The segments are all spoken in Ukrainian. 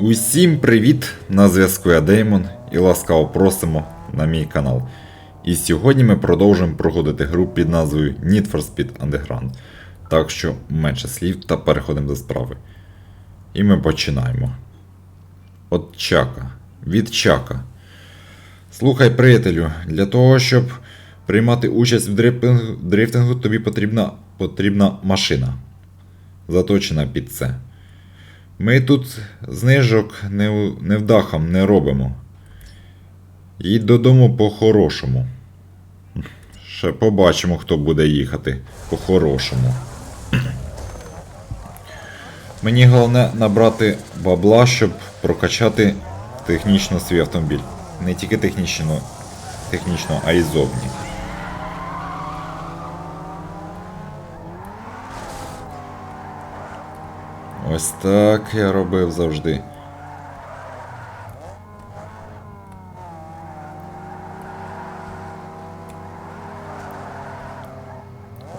Усім привіт! На зв'язку я Деймон і ласкаво просимо на мій канал. І сьогодні ми продовжуємо проходити гру під назвою Need for Speed Underground. Так що менше слів та переходимо до справи. І ми починаємо. От Чака. Від Чака. Слухай, приятелю, для того, щоб приймати участь в дрифтингу, дрифтингу тобі потрібна, потрібна машина. Заточена під це. Ми тут знижок не, у- невдахам не робимо. Їдь додому по-хорошому. Ще побачимо, хто буде їхати по-хорошому. Мені головне набрати бабла, щоб прокачати технічно свій автомобіль. Не тільки технічно, технічно а й зовні. Ось так я робив завжди.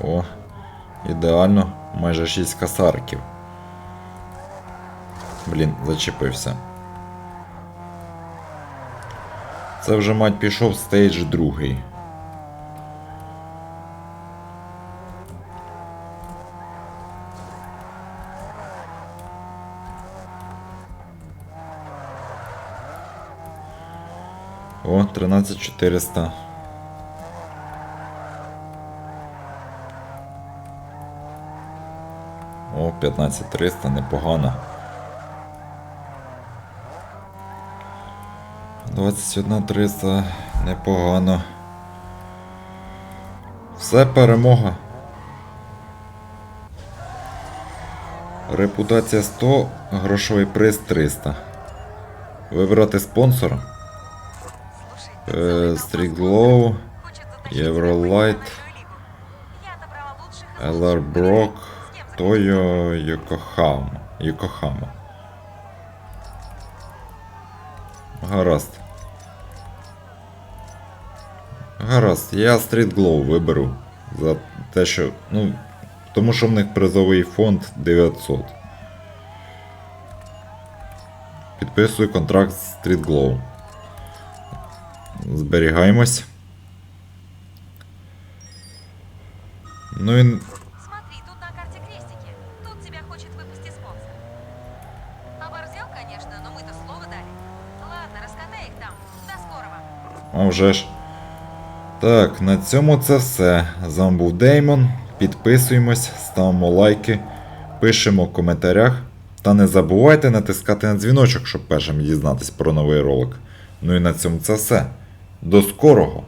О, ідеально, майже 6 касарків. Блін, зачепився. Це вже мать пішов стейдж другий. О, 13400. О, 15300, непогано. 21300, непогано. Все перемога. Репутація 100, грошовий приз 300. Вибрати спонсора. Е, Street Glow, Евролайт, LR Тойо Йокохама. Йокохама. Гаразд. Гаразд, я Glow виберу. За те, що. Ну. Тому що в них призовий фонд 900. Підписую контракт з Glow. Зберігаємось. Ну і Смотри, тут на карте крестики. Тут тебя хочет выпустить спонсор. Оборзел, конечно, но мы-то слово дали. Ладно, раскатай их там. До скорого. А вже ж. Так, на цьому це все. З вами був Деймон. Підписуємось, ставимо лайки, пишемо в коментарях. Та не забувайте натискати на дзвіночок, щоб першим дізнатись про новий ролик. Ну і на цьому це все. До скорого!